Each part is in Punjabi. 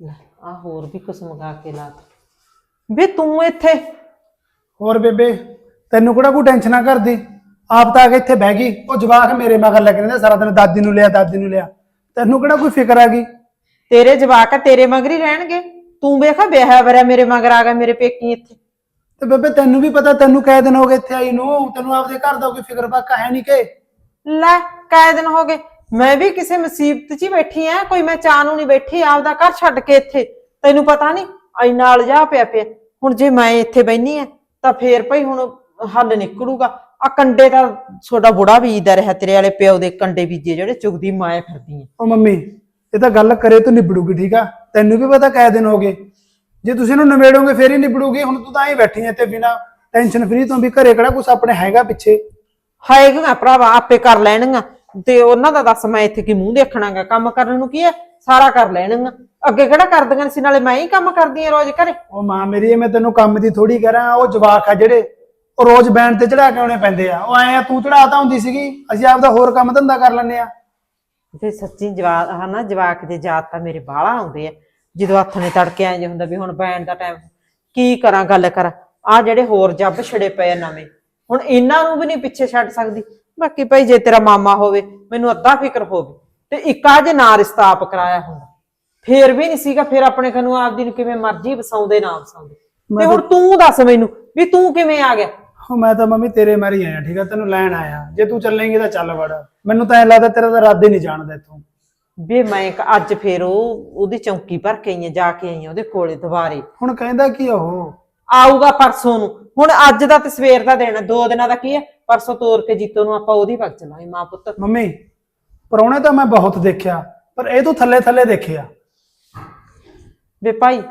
ਆ ਹੋਰ ਵੀ ਕੁਛ ਮੰਗਾ ਕੇ ਲਾ ਵੇ ਤੂੰ ਇੱਥੇ। ਹੋਰ ਬੇਬੇ ਤੈਨੂੰ ਕਿਹੜਾ ਕੋਈ ਟੈਨਸ਼ਨ ਨਾ ਕਰਦੀ? ਆਪ ਤਾਂ ਆ ਕੇ ਇੱਥੇ ਬਹਿ ਗਈ। ਉਹ ਜਵਾਕ ਮੇਰੇ ਮਗਰ ਲੱਗ ਰਹਿੰਦੇ ਸਾਰਾ ਦਿਨ ਦਾਦੀ ਨੂੰ ਲਿਆ ਦਾਦੀ ਨੂੰ ਲਿਆ। ਤੈਨੂੰ ਕਿਹੜਾ ਕੋਈ ਫਿਕਰ ਆ ਗਈ? ਤੇਰੇ ਜਵਾਕ ਆ ਤੇਰੇ ਮਗਰ ਹੀ ਰਹਿਣਗੇ। ਤੂੰ ਵੇਖਾ ਵਿਆਹ ਵਰਿਆ ਮੇਰੇ ਮਗਰ ਆ ਗਿਆ ਮੇਰੇ ਪੇਕੀ ਇੱਥੇ। ਤੇ ਬੇਬੇ ਤੈਨੂੰ ਵੀ ਪਤਾ ਤੈਨੂੰ ਕਈ ਦਿਨ ਹੋ ਗਏ ਇੱਥੇ ਆਈ ਨੂੰ। ਤੈਨੂੰ ਆਪਦੇ ਘਰ ਦਾ ਕੋਈ ਫਿਕਰ ਫਾਕਾ ਹੈ ਨਹੀਂ ਕਿ? ਲੈ ਕਾਇ ਦਿਨ ਹੋ ਗਏ। ਮੈਂ ਵੀ ਕਿਸੇ ਮੁਸੀਬਤ 'ਚ ਹੀ ਬੈਠੀ ਆ ਕੋਈ ਮੈਂ ਚਾਹ ਨੂੰ ਨਹੀਂ ਬੈਠੀ ਆਪਦਾ ਘਰ ਛੱਡ ਕੇ ਇੱਥੇ। ਤੈਨੂੰ ਪਤਾ ਨਹੀਂ ਇੰਨਾ ਅਲਜਾ ਪਿਆ ਪਿਆ। ਹੁਣ ਜੇ ਮੈਂ ਇੱਥੇ ਬੈਣੀ ਆ ਤਾਂ ਫੇਰ ਭਈ ਹੁਣ ਹੱਲ ਨਿਕਲੂਗਾ। ਆ ਕੰਡੇ ਤਾਂ ਛੋਟਾ ਬੁੜਾ ਬੀਜਦਾ ਰਿਹਾ ਤੇਰੇ ਵਾਲੇ ਪਿਓ ਦੇ ਕੰਡੇ ਬੀਜੇ ਜਿਹੜੇ ਚੁਗਦੀ ਮਾਏ ਫਿਰਦੀ ਆ। ਉਹ ਮੰਮੀ ਇਹ ਤਾਂ ਗੱਲ ਕਰੇ ਤੂੰ ਨਿਬੜੂਗੀ ਠੀਕ ਆ? ਤੈਨੂੰ ਵੀ ਪਤਾ ਕਈ ਦਿਨ ਹੋ ਗਏ। ਜੇ ਤੁਸੀਂ ਇਹਨੂੰ ਨਿਬੇੜੋਗੇ ਫੇਰ ਹੀ ਨਿਬੜੂਗੀ। ਹੁਣ ਤੂੰ ਤਾਂ ਹੀ ਬੈਠੀ ਐ ਤੇ ਬਿਨਾ ਟੈਨਸ਼ਨ ਫਰੀ ਤੋਂ ਵੀ ਘਰੇ ਕਿਹੜਾ ਕੁਛ ਆਪਣੇ ਹੈਗਾ ਪਿੱਛੇ? ਹਾਏਗਾ ਭਰਾਵਾ ਆਪੇ ਕਰ ਲੈਣਗਾ ਤੇ ਉਹਨਾਂ ਦਾ ਦੱਸ ਮੈਂ ਇੱਥੇ ਕੀ ਮੂੰਹ ਦੇਖਣਾਗਾ? ਕੰਮ ਕਰਨ ਨੂੰ ਕੀ ਹੈ? ਸਾਰਾ ਕਰ ਲੈਣਗਾ ਅੱਗੇ ਕਿਹੜਾ ਕਰਦੀਆਂ ਸੀ? ਨਾਲੇ ਮੈਂ ਹੀ ਕੰਮ ਕਰਦੀ ਆ ਰੋਜ਼ ਘਰੇ। ਉਹ ਮਾਂ ਮੇਰੀ ਮੈਂ ਤੈਨੂੰ ਕੰਮ ਦੀ ਥੋੜੀ ਕਰਾਂ। ਉਹ ਜਵਾਕ ਆ ਜਿਹੜੇ ਉਹ ਰੋਜ਼ ਬੈਂਡ ਤੇ ਚੜਾ ਕੇ ਆਉਣੇ ਪੈਂਦੇ ਆ। ਉਹ ਐ ਆ ਤੂੰ ਚੜਾਤਾ ਹੁੰਦੀ ਸੀਗੀ। ਅਸੀਂ ਆਪਦਾ ਹੋਰ ਕੰਮ ਧੰਦਾ ਕਰ ਲੈਂਦੇ ਆ। ਤੇ ਸੱਚੀ ਜਵਾਕ ਹਨਾ ਜਵਾਕ ਦੇ ਜਾਤ ਤਾਂ ਮੇਰੇ ਬਾਹਲਾ ਆਉਂਦੇ ਆ ਜਦੋਂ ਹੱਥ ਨੇ ਤੜਕੇ ਐਂ ਜੇ ਹੁੰਦਾ ਵੀ ਹੁਣ ਬੈਣ ਦਾ ਟਾਈਮ ਕੀ ਕਰਾਂ ਗੱਲ ਕਰਾਂ। ਆ ਜਿਹੜੇ ਹੋਰ ਜੱਬ ਛੜੇ ਪਏ ਆ ਨਵੇਂ। ਹੁਣ ਇਹਨਾਂ ਨੂੰ ਵੀ ਨਹੀਂ ਪਿੱਛੇ ਛੱਡ ਸਕਦੀ। ਬਾਕੀ ਭਾਈ ਜੇ ਤੇਰਾ ਮਾਮਾ ਹੋਵੇ ਮੈਨੂੰ ਅੱਧਾ ਫਿਕਰ ਹੋਵੇ। ਤੇ ਇੱਕ ਜੇ ਨਾ ਰਿਸ਼ਤਾ ਆਪ ਕਰਾਇਆ ਹੁੰਦਾ। ਫੇਰ ਵੀ ਨਹੀਂ ਸੀਗਾ ਫੇਰ ਆਪਣੇ ਕਨੂੰ ਆਪਦੀ ਨੂੰ ਕਿਵੇਂ ਮਰਜ਼ੀ ਵਸਾਉਂਦੇ ਨਾ ਵਸਾਉਂਦੇ। ਤੇ ਹੁਣ ਤੂੰ ਦੱਸ ਮੈਨੂੰ ਵੀ ਤੂੰ ਕਿਵੇਂ ਆ ਗਿਆ? ਉਹ ਮੈਂ ਤਾਂ ਮੰਮੀ ਤੇਰੇ ਮਾਰੀ ਆਇਆ ਠੀਕ ਆ? ਤੈਨੂੰ ਲੈਣ ਆਇਆ। ਜੇ ਤੂੰ ਚੱਲੇਂਗੀ ਤਾਂ ਚੱਲ ਵੜ। ਮੈਨੂੰ ਤਾਂ ਐ ਲੱਗਦਾ ਤੇਰਾ ਤਾਂ ਇਰਾਦੇ ਨਹੀਂ ਜਾਣਦਾ ਇੱਥੋਂ। ਵੀ ਮੈਂ ਇੱਕ ਅੱਜ ਫੇਰ ਉਹ ਉਹਦੀ ਚੌਂਕੀ ਭਰ ਕੇ ਆਈ ਆ ਜਾ ਕੇ ਆਈ ਆ ਉਹਦੇ ਕੋਲੇ ਦੁਬਾਰੇ। ਹੁਣ ਕਹਿੰਦਾ ਕੀ ਉਹ? ਆਊਗਾ ਪਰਸੋਂ ਨੂੰ। ਹੁਣ ਅੱਜ ਦਾ ਤੇ ਸਵੇਰ ਦਾ ਦਿਨ ਦੋ ਦਿਨਾਂ ਦਾ ਕੀ ਹੈ ਪਰਸੋਂ ਤੋਰ ਕੇ ਜੀਤੋ ਨੂੰ ਆਪਾਂ ਉਹਦੀ ਪੱਕ ਚਲਾਂਗੇ ਮਾਂ ਪੁੱਤ। ਮੰਮੀ ਪਰੌਣੇ ਤਾਂ ਮੈਂ ਬਹੁਤ ਦੇਖਿਆ ਪਰ ਇਹ ਤੂੰ ਥੱਲੇ ਥੱਲੇ ਦੇਖਿਆ। ਵੇ ਭਾਈ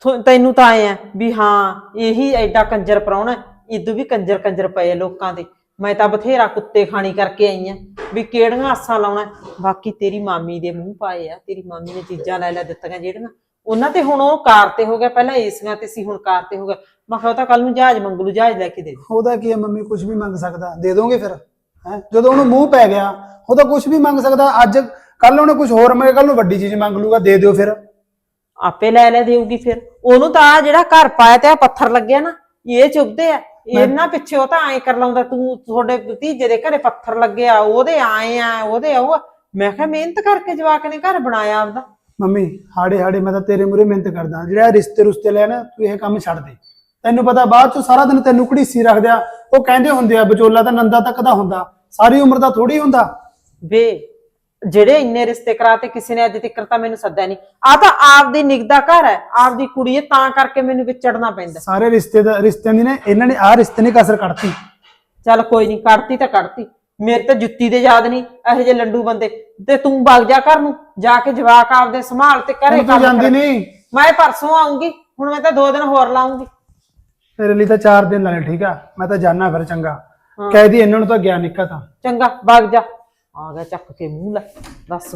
ਥੋ- ਤੈਨੂੰ ਤਾਂ ਆਏ ਆ ਵੀ ਹਾਂ ਇਹੀ ਐਡਾ ਕੰਜਰ ਪ੍ਰਾਹੁਣਾ ਇਦੋਂ ਵੀ ਕੰਜਰ ਕੰਜਰ ਪਏ ਲੋਕਾਂ ਦੇ। ਮੈਂ ਤਾਂ ਬਥੇਰਾ ਕੁੱਤੇ ਖਾਣੀ ਕਰਕੇ ਆਈ ਆ ਵੀ ਕਿਹੜੀਆਂ ਆਸਾਂ ਲਾਉਣਾ ਬਾਕੀ ਤੇਰੀ ਮਾਮੀ ਦੇ ਮੂੰਹ ਪਾਏ ਆ ਤੇਰੀ ਮਾਮੀ ਨੇ ਚੀਜ਼ਾਂ ਲੈ ਲੈ ਦਿੱਤੀਆਂ ਜਿਹੜੀਆਂ। ਉਹਨਾਂ ਤੇ ਹੁਣ ਉਹ ਕਾਰ ਤੇ ਹੋ ਗਿਆ ਪਹਿਲਾਂ ਏਸੀਆਂ ਤੇ ਸੀ ਹੁਣ ਕਾਰ ਤੇ ਹੋ ਗਿਆ। ਮੈਂ ਕਿਹਾ ਉਹ ਤਾਂ ਕੱਲ ਨੂੰ ਜਹਾਜ਼ ਮੰਗਲੂ ਜਹਾਜ਼ ਲੈ ਕੇ ਦੇ ਦੇ। ਉਹਦਾ ਕੀ ਹੈ ਮੰਮੀ ਕੁਝ ਵੀ ਮੰਗ ਸਕਦਾ ਦੇ ਦੋਗੇ ਫਿਰ? ਹੈ? ਜਦੋਂ ਉਹਨੂੰ ਮੂੰਹ ਪੈ ਗਿਆ ਉਹ ਤਾਂ ਕੁਝ ਵੀ ਮੰਗ ਸਕਦਾ ਅੱਜ ਕੱਲ ਉਹਨੇ ਕੁਝ ਹੋਰ ਮੰਗੇ ਕੱਲ ਨੂੰ ਵੱਡੀ ਚੀਜ਼ ਮੰਗ ਲੂਗਾ ਦੇ ਦਿਓ ਫਿਰ। ਆਪੇ ਲੈ ਲੈ ਦੇਊਗੀ ਫਿਰ। ਉਹਨੂੰ ਤਾਂ ਆਹ ਜਿਹੜਾ ਘਰ ਪਾਇਆ ਤੇ ਆ ਪੱਥਰ ਲੱਗਿਆ ਨਾ ਇਹ ਚੁੱਭਦੇ ਆ। ਇਹਨਾਂ ਪਿੱਛੇ ਉਹ ਤਾਂ ਐਂ ਕਰ ਲਾਉਂਦਾ ਤੂੰ ਤੁਹਾਡੇ ਭਤੀਜੇ ਦੇ ਘਰੇ ਪੱਥਰ ਲੱਗਿਆ ਉਹਦੇ ਆਏ ਆ ਉਹਦੇ ਉਹ ਆ। ਮੈਂ ਕਿਹਾ ਮਿਹਨਤ ਕਰਕੇ ਜਵਾਕ ਨੇ ਘਰ ਬਣਾਇਆ ਆਪਦਾ। ਮੰਮੀ ਹਾੜੇ ਹਾੜੇ ਮੈਂ ਤਾਂ ਤੇਰੇ ਮੂਰੇ ਮਿਹਨਤ ਕਰਦਾ। ਜਿਹੜਾ ਇਹ ਰਿਸ਼ਤੇ ਰੁਸ਼ਤੇ ਲੈ ਨਾ ਤੂੰ ਇਹ ਕੰਮ ਛੱਡ ਦੇ। ਤੈਨੂੰ ਪਤਾ ਬਾਅਦ ਚ ਸਾਰਾ ਦਿਨ ਤੈਨੂੰ ਘੜੀਸੀ ਰੱਖਦੇ ਆ। ਉਹ ਕਹਿੰਦੇ ਹੁੰਦੇ ਆ ਵਿਚੋਲਾ ਤਾਂ ਨੰਦਾ ਤੱਕ ਦਾ ਹੁੰਦਾ। ਸਾਰੀ ਉਮਰ ਦਾ ਥੋੜੀ ਹੁੰਦਾ। ਵੇ ਜਿਹੜੇ ਇੰਨੇ ਰਿਸ਼ਤੇ ਕਰਾਤੇ ਕਿਸੇ ਨੇ ਅੱਜ ਤੱਕ ਤਾਂ ਮੈਨੂੰ ਸੱਦਿਆ ਨਹੀਂ। ਆ ਤਾਂ ਆਪਦੀ ਨਿਗਦਾ ਘਰ ਹੈ ਆਪਦੀ ਕੁੜੀ ਹੈ ਤਾਂ ਕਰਕੇ ਮੈਨੂੰ ਵਿਚੜਨਾ ਪੈਂਦਾ। ਸਾਰੇ ਰਿਸ਼ਤੇ ਦਾ ਰਿਸ਼ਤਿਆਂ ਦੀ ਨੇ ਇਹਨਾਂ ਨੇ ਆਹ ਰਿਸ਼ਤੇ ਨੇ ਕਸਰ ਕੱਢਤੀ। ਚੱਲ ਕੋਈ ਨਹੀਂ ਕੱਢਤੀ ਤਾਂ ਕੱਢਤੀ। ਮੇਰੇ ਤਾਂ ਜੁੱਤੀ ਦੇ ਯਾਦ ਨਹੀਂ ਇਹੋ ਜਿਹੇ ਲੰਡੂ ਬੰਦੇ। ਤੇ ਤੂੰ ਵਗ ਜਾ ਘਰ ਨੂੰ ਜਾ ਕੇ ਜਵਾਕ ਆਪਦੇ ਸੰਭਾਲ ਤੇ ਘਰੇ ਹੁਣ ਤੂੰ ਕੰਮ ਜਾਂਦੀ ਕਰ। ਨਹੀਂ। ਮੈਂ ਪਰਸੋਂ ਆਉਂਗੀ ਹੁਣ ਮੈਂ ਤਾਂ ਦੋ ਦਿਨ ਹੋਰ ਲਾਉਂਗੀ ਤੇਰੇ ਲਈ ਤਾਂ 4 ਦਿਨ ਲਾਣੇ ਠੀਕ ਆ ਮੈਂ ਤਾਂ ਜਾਣਾ ਫਿਰ ਚੰਗਾ। ਕਹਿ ਦੀ ਇਹਨਾਂ ਨੂੰ ਤਾਂ ਗਿਆ ਨਿੱਕਾ ਤਾਂ। ਚੰਗਾ ਵਗ ਜਾ। ਆ ਗਿਆ ਚੱਕ ਕੇ ਮੂੰਹ ਲੈ ਦੱਸ।